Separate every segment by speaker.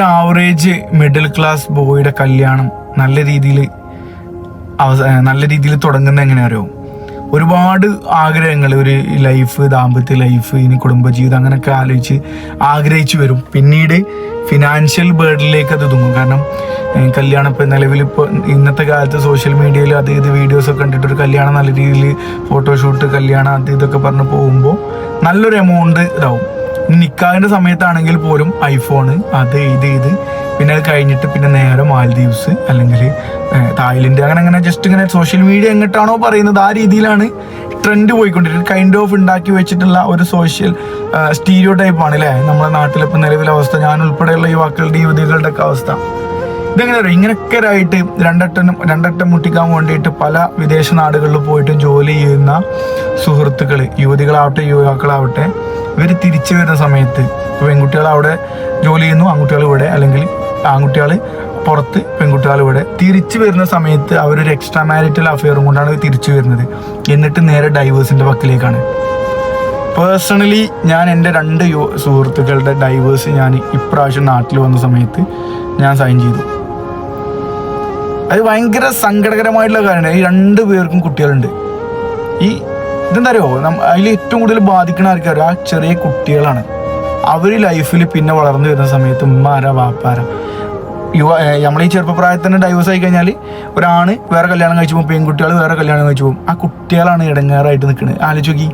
Speaker 1: ഒരു average middle class ബോയുടെ കല്യാണം നല്ല രീതിയിൽ നല്ല രീതിയിൽ തുടങ്ങുന്ന എങ്ങനെ അറിയോ ഒരുപാട് ആഗ്രഹങ്ങൾ ഒരു ലൈഫ് ദാമ്പത്യ ലൈഫ് ഇനി കുടുംബജീവിതം അങ്ങനെയൊക്കെ ആലോചിച്ച് ആഗ്രഹിച്ചു വരും. പിന്നീട് ഫിനാൻഷ്യൽ ബേർഡിലേക്ക് അത് തുങ്ങും കാരണം കല്യാണം ഇപ്പം നിലവിൽ ഇപ്പോൾ ഇന്നത്തെ കാലത്ത് സോഷ്യൽ മീഡിയയിൽ അത് ഇത് വീഡിയോസ് ഒക്കെ കണ്ടിട്ട് ഒരു കല്യാണം നല്ല രീതിയിൽ ഫോട്ടോഷൂട്ട് കല്യാണം അത് ഇതൊക്കെ പറഞ്ഞ് പോകുമ്പോൾ നല്ലൊരു എമൗണ്ട് ഇതാവും. നിക്കാഹിന്റെ സമയത്താണെങ്കിൽ പോലും ഐഫോണ് അത് ഇത് ഇത്. പിന്നെ അത് കഴിഞ്ഞിട്ട് പിന്നെ നേരെ മാൽദീവ്സ് അല്ലെങ്കിൽ തായ്ലൻഡ് അങ്ങനെ അങ്ങനെ ജസ്റ്റ് ഇങ്ങനെ സോഷ്യൽ മീഡിയ എങ്ങോട്ടാണോ പറയുന്നത് ആ രീതിയിലാണ് ട്രെൻഡ് പോയിക്കൊണ്ടിരിക്കുന്നത്. കൈൻഡ് ഓഫ് ഉണ്ടാക്കി വെച്ചിട്ടുള്ള ഒരു സോഷ്യൽ സ്റ്റീരിയോ ടൈപ്പ് ആണ് അല്ലേ നമ്മുടെ നാട്ടിലിപ്പോൾ നിലവിലെ അവസ്ഥ ഞാൻ ഉൾപ്പെടെയുള്ള യുവാക്കളുടെ യുവതികളുടെ ഒക്കെ അവസ്ഥ. ഇതെങ്ങനെ അറിയാം? ഇങ്ങനെയൊക്കെ ആയിട്ട് രണ്ടട്ടനും രണ്ടട്ടം മുട്ടിക്കാൻ വേണ്ടിയിട്ട് പല വിദേശ നാടുകളിൽ പോയിട്ടും ജോലി ചെയ്യുന്ന സുഹൃത്തുക്കൾ യുവതികളാവട്ടെ യുവാക്കളാവട്ടെ ഇവർ തിരിച്ചു വരുന്ന സമയത്ത് പെൺകുട്ടികൾ അവിടെ ജോലി ചെയ്യുന്നു ആൺകുട്ടികൾ ഇവിടെ അല്ലെങ്കിൽ ആൺകുട്ടികൾ പുറത്ത് പെൺകുട്ടികൾ ഇവിടെ. തിരിച്ചു വരുന്ന സമയത്ത് അവരൊരു എക്സ്ട്രാ മാരിറ്റൽ അഫെയറും കൊണ്ടാണ് തിരിച്ചു വരുന്നത്. എന്നിട്ട് നേരെ ഡൈവേഴ്സിന്റെ പക്കിലേക്കാണ്. പേഴ്സണലി ഞാൻ എന്റെ രണ്ട് സുഹൃത്തുക്കളുടെ ഡൈവേഴ്സ് ഞാൻ ഇപ്രാവശ്യം നാട്ടിൽ വന്ന സമയത്ത് ഞാൻ സൈൻ ചെയ്തു. അത് ഭയങ്കര സങ്കടകരമായിട്ടുള്ള കാര്യമാണ്. ഈ രണ്ട് പേർക്കും കുട്ടികളുണ്ട്. ഈ ഇതെന്താ അറിയോ അതിൽ ഏറ്റവും കൂടുതൽ ബാധിക്കണ ആർക്കറിയോ ആ ചെറിയ കുട്ടികളാണ്. അവർ ലൈഫിൽ പിന്നെ വളർന്നു വരുന്ന സമയത്ത് ഉമ്മാര വാപ്പാര യുവ നമ്മൾ ഈ ചെറുപ്പപ്രായത്തിൽ തന്നെ ഡൈവേഴ്സ് ആയി കഴിഞ്ഞാൽ ഒരാണ് വേറെ കല്യാണം കഴിച്ചു പോകും പെൺകുട്ടികൾ വേറെ കല്യാണം കഴിച്ചു പോകും. ആ കുട്ടികളാണ് ഇടങ്ങേറായിട്ട് നിൽക്കുന്നത് ആലോചിച്ച് നോക്കി.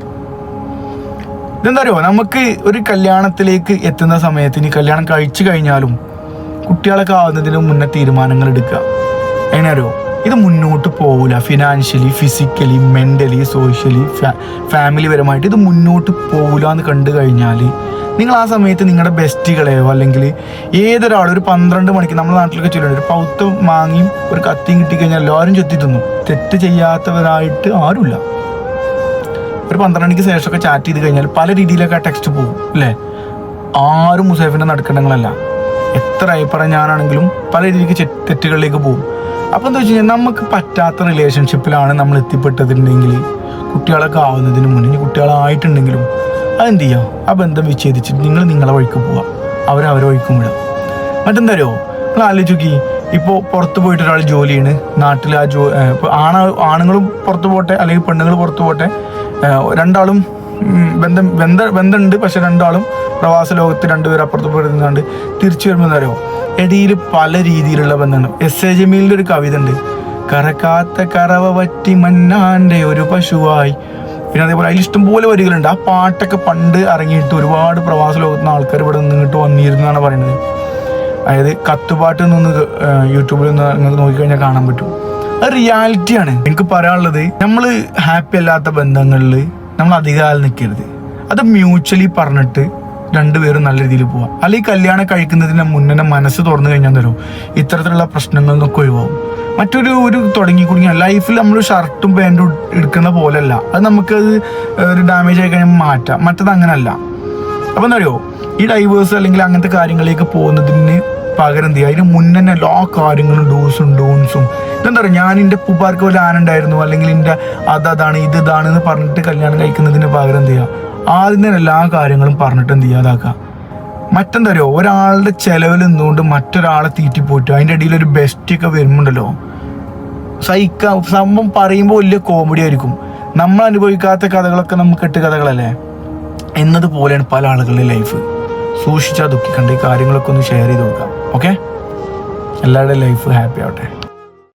Speaker 1: ഇതെന്താ അറിയോ നമുക്ക് ഒരു കല്യാണത്തിലേക്ക് എത്തുന്ന സമയത്ത് ഇനി കല്യാണം കഴിച്ചു കഴിഞ്ഞാലും കുട്ടികളൊക്കെ ആവുന്നതിന് മുന്നേ തീരുമാനങ്ങൾ എടുക്കുക. എങ്ങനെ ഇത് മുന്നോട്ട് പോകില്ല financially physically mentally socially family പരമായിട്ട് ഇത് മുന്നോട്ട് പോകില്ല എന്ന് കണ്ടു കഴിഞ്ഞാൽ നിങ്ങൾ ആ സമയത്ത് നിങ്ങളുടെ ബെസ്റ്റുകളെയോ അല്ലെങ്കിൽ ഏതൊരാളും ഒരു പന്ത്രണ്ട് മണിക്ക് നമ്മുടെ നാട്ടിലൊക്കെ ചൊല്ലുണ്ട് ഒരു പൗത്ത മാങ്ങിയും ഒരു കത്തിയും കിട്ടിക്കഴിഞ്ഞാൽ എല്ലാവരും ചൊത്തി തിന്നു. തെറ്റ് ചെയ്യാത്തവരായിട്ട് ആരുമില്ല. ഒരു പന്ത്രണ്ട് മണിക്ക് ശേഷമൊക്കെ ചാറ്റ് ചെയ്ത് കഴിഞ്ഞാൽ പല രീതിയിലൊക്കെ ആ ടെക്സ്റ്റ് പോകും അല്ലേ? ആരും മുസൈഫിന്റെ നടക്കണ്ടങ്ങളല്ല. എത്ര അഭിപ്രായം ഞാനാണെങ്കിലും പല രീതിക്ക് തെറ്റുകളിലേക്ക് പോകും. അപ്പം എന്താ വെച്ച് കഴിഞ്ഞാൽ നമുക്ക് പറ്റാത്ത റിലേഷൻഷിപ്പിലാണ് നമ്മൾ എത്തിപ്പെട്ടതുണ്ടെങ്കിൽ കുട്ടികളൊക്കെ ആവുന്നതിന് മുന്നേ ഇനി കുട്ടികളായിട്ടുണ്ടെങ്കിലും അതെന്ത് ചെയ്യുക ആ ബന്ധം വിച്ഛേദിച്ചിട്ട് നിങ്ങൾ നിങ്ങളെ വഴിക്ക് പോവുക അവരവരെ വഴിക്കും വിടുക മറ്റെന്താ നിങ്ങൾ ആലോചിക്കി ഇപ്പോൾ പുറത്ത് പോയിട്ട് ഒരാൾ ജോലി ചെയ്യണ്. നാട്ടിൽ ആ ജോ ആണ ആണുങ്ങളും പുറത്ത് പോട്ടെ അല്ലെങ്കിൽ പെണ്ണുങ്ങൾ പുറത്ത് പോട്ടെ രണ്ടാളും ബന്ധം ബന്ധ ബന്ധമുണ്ട് പക്ഷെ രണ്ടാളും പ്രവാസ ലോകത്ത് രണ്ടുപേരും അപ്പുറത്ത് പോയിരുന്നാണ്ട് തിരിച്ചു വരുമ്പോൾ എന്താ പറയുക ഇടയിൽ പല രീതിയിലുള്ള ബന്ധങ്ങൾ. എസ് എ ജമീലിന്റെ ഒരു കവിത ഉണ്ട്. കറക്കാത്ത കറവ പറ്റി മന്നാന്റെ ഒരു പശുവായി. പിന്നെ അതേപോലെ അതിൽ ഇഷ്ടംപോലെ വരികളുണ്ട്. ആ പാട്ടൊക്കെ പണ്ട് ഇറങ്ങിയിട്ട് ഒരുപാട് പ്രവാസ ലോകത്ത് നിന്ന് ആൾക്കാർ ഇവിടെ നിന്നിട്ട് വന്നിരുന്നാണ് പറയുന്നത് അതായത് കത്തുപാട്ട് നിന്ന് യൂട്യൂബിൽ നിന്ന് നിങ്ങൾക്ക് നോക്കിക്കഴിഞ്ഞാൽ കാണാൻ പറ്റും. അത് റിയാലിറ്റിയാണ്. എനിക്ക് പറയാനുള്ളത് നമ്മൾ ഹാപ്പി അല്ലാത്ത ബന്ധങ്ങളിൽ നമ്മൾ അധികകാലം നിൽക്കരുത് അത് മ്യൂച്വലി പറഞ്ഞിട്ട് രണ്ടുപേരും നല്ല രീതിയിൽ പോവാം. അല്ലെങ്കിൽ കല്യാണം കഴിക്കുന്നതിന് മുന്നേ മനസ്സ് തുറന്നു കഴിഞ്ഞാൽ തരും ഇത്തരത്തിലുള്ള പ്രശ്നങ്ങളിൽ നിന്നൊക്കെ ഒഴിവാകും മറ്റൊരു ഒരു തുടങ്ങി കുടുങ്ങിയ ലൈഫിൽ നമ്മൾ ഷർട്ടും പാന്റും എടുക്കുന്ന പോലെയല്ല. അത് നമുക്കത് ഒരു ഡാമേജ് ആയി കഴിഞ്ഞാൽ മാറ്റാം. മറ്റത് അങ്ങനല്ല. അപ്പോൾ എന്താ അറിയോ? ഈ ഡൈവേഴ്സ് അല്ലെങ്കിൽ അങ്ങനത്തെ കാര്യങ്ങളിലേക്ക് പോകുന്നതിന് പകരം ചെയ്യുക അതിന് മുന്നേ എല്ലാ കാര്യങ്ങളും ഡൂസും ഡോൺസും ഇതെന്താ പറയുക ഞാൻ എന്റെ പൂപ്പാർക്ക് പോലെ ആനുണ്ടായിരുന്നു അല്ലെങ്കിൽ എന്റെ അതതാണ് ഇത് ഇതാണ് എന്ന് പറഞ്ഞിട്ട് കല്യാണം കഴിക്കുന്നതിന് പകരം എന്ത് ആദ്യം തന്നെ എല്ലാ കാര്യങ്ങളും പറഞ്ഞിട്ട് എന്ത് അതാക്കുക മറ്റെന്താ പറയുക ഒരാളുടെ ചിലവിൽ നിന്നുകൊണ്ട് മറ്റൊരാളെ തീറ്റിപ്പോയിട്ട് അതിന്റെ ഇടയിൽ ഒരു ബെസ്റ്റൊക്കെ വരുമ്പോണ്ടല്ലോ സഹിക്കാൻ സംഭവം പറയുമ്പോൾ വലിയ കോമഡി ആയിരിക്കും. നമ്മൾ അനുഭവിക്കാത്ത കഥകളൊക്കെ നമുക്ക് കെട്ട് കഥകളല്ലേ? എന്നതുപോലെയാണ് പല ആളുകളുടെ ലൈഫ് സൂക്ഷിച്ചാൽ ദുഃഖിക്കേണ്ട. ഈ കാര്യങ്ങളൊക്കെ ഒന്ന് ഷെയർ ചെയ്ത് കൊടുക്കാം. ഓക്കെ എല്ലാവരുടെയും ലൈഫ് ഹാപ്പി ആവട്ടെ.